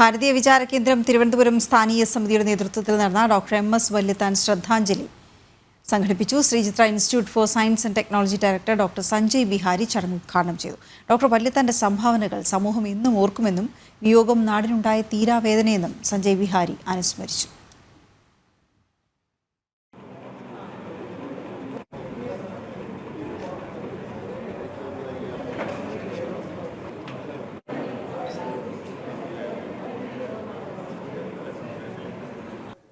ഭാരതീയ വിചാര കേന്ദ്രം തിരുവനന്തപുരം സ്ഥാനീയ സമിതിയുടെ നേതൃത്വത്തിൽ നടന്ന ഡോക്ടർ എം എസ് വല്യത്താൻ ശ്രദ്ധാഞ്ജലി സംഘടിപ്പിച്ചു. Sree Chitra institute for science and technology director doctor Sanjay Bihari ചടങ്ങ് ഉദ്ഘാടനം ചെയ്തു. ഡോക്ടർ വല്യത്താന്റെ സംഭാവനകൾ സമൂഹം എന്നും ഓർക്കുമെന്നും വിയോഗം നാടിനുണ്ടായ തീരാവേദനയെന്നും സഞ്ജയ് ബിഹാരി അനുസ്മരിച്ചു.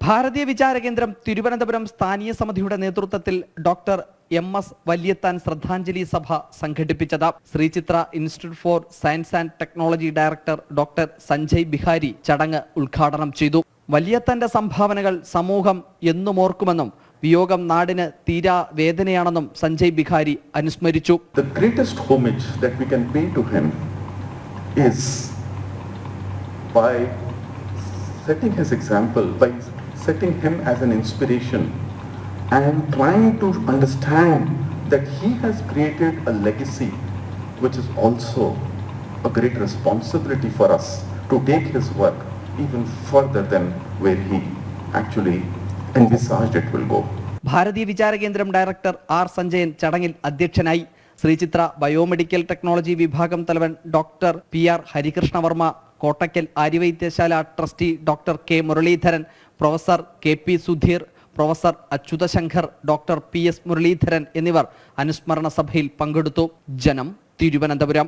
ഭാരതീയ വിചാര കേന്ദ്രം തിരുവനന്തപുരം സ്ഥാനീയ സമിതിയുടെ നേതൃത്വത്തിൽ ഡോക്ടർ എം എസ് വല്യത്താൻ ശ്രദ്ധാഞ്ജലി സഭ സംഘടിപ്പിച്ചത്. Sree Chitra institute for science and technology director doctor Sanjay Bihari ചടങ്ങ് ഉദ്ഘാടനം ചെയ്തു. വല്യത്താന്റെ സംഭാവനകൾ സമൂഹം എന്നും ഓർക്കുമെന്നും വിയോഗം നാടിന് തീരാ വേദനയാണെന്നും സഞ്ജയ് ബിഹാരി അനുസ്മരിച്ചു. The greatest homage that we can pay to him is by setting his example, by setting him as an inspiration and trying to understand that he has created a legacy which is also a great responsibility for us to take his work even further than where he actually envisaged it will go. Bharatiya Vicharakendram director R Sanjayan ചടങ്ങിൽ അധ്യക്ഷനായി Sree Chitra biomedical technology വിഭാഗം തലവൻ doctor P R Harikrishna Varma Kottakkal Arya Vaidya Sala trustee doctor K Muraleedharan professor K P Sudheer professor Achuthsankar doctor P S Muraleedharan എന്നിവർ അനുസ്മരണ സഭയിൽ പങ്കെടുത്തു. ജനം തിരുവനന്തപുരം.